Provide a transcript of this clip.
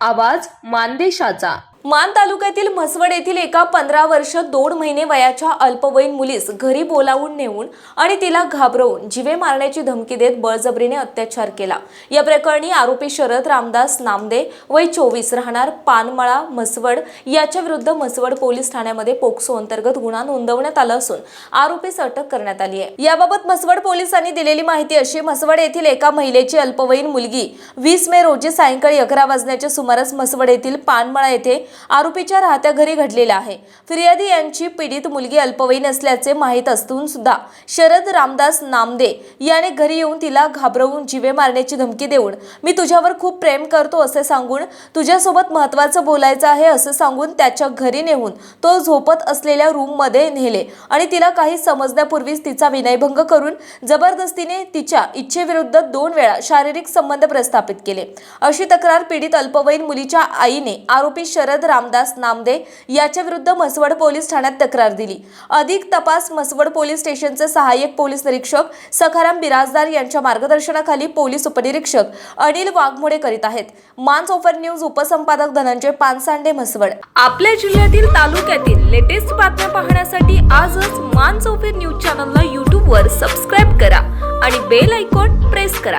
आवाज मानदेशाचा. मान तालुक्यातील म्हसवड येथील एका पंधरा वर्ष दोन महिने वयाच्या अल्पवयीन मुलीस घरी बोलावून नेऊन आणि तिला घाबरवून जिवे मारण्याची धमकी देत बळजबरीने अत्याचार केला. या प्रकरणी आरोपी शरद रामदास नामदे वय चोवीस राहणार पानमळा म्हसवड याच्या विरुद्ध म्हसवड पोलीस ठाण्यामध्ये पोक्सो अंतर्गत गुन्हा नोंदवण्यात आला असून आरोपीस अटक करण्यात आली आहे. याबाबत म्हसवड पोलिसांनी दिलेली माहिती अशी म्हसवड येथील एका महिलेची अल्पवयीन मुलगी वीस मे रोजी सायंकाळी अकरा वाजण्याच्या सुमारास म्हसवड येथील पानमळा येथे आरोपीच्या राहत्या घरी घडलेला आहे. फिर्यादी यांची पीडित मुलगी अल्पवयीन असल्याचे माहीत असून सुद्धा शरद रामदास नामदे याने घरी येऊन तिला घाबरवून जिवे मारण्याची धमकी देऊन मी तुझ्यावर खूप प्रेम करतो असे सांगून तुझ्यासोबत महत्वाचं बोलायचं आहे असं सांगून त्याच्या घरी नेऊन तो झोपत असलेल्या रूममध्ये नेले आणि तिला काही समजण्यापूर्वीच तिचा विनयभंग करून जबरदस्तीने तिच्या इच्छेविरुद्ध दोन वेळा शारीरिक संबंध प्रस्थापित केले. अशी तक्रार पीडित अल्पवयीन मुलीच्या आईने आरोपी शरद रामदास नामदे याच्या विरुद्ध म्हसवड पोलीस ठाण्यात तक्रार दिली. अधिक तपास म्हसवड पोलीस स्टेशनचे सहाय्यक पोलीस निरीक्षक सखाराम बिराजदार यांच्या मार्गदर्शनाखाली पोलीस उपनिरीक्षक अनिल वाघमोडे करीत आहेत. मान्स ऑफर न्यूज उपसंपादक धनंजय पानसांडे म्हसवड. आपल्या जिल्ह्यातील तालुक्यातील लेटेस्ट बातम्या पाहण्यासाठी आजच मान्स ओफर न्यूज चॅनलला यूट्यूबवर सबस्क्राईब करा आणि बेल आयकॉन प्रेस करा.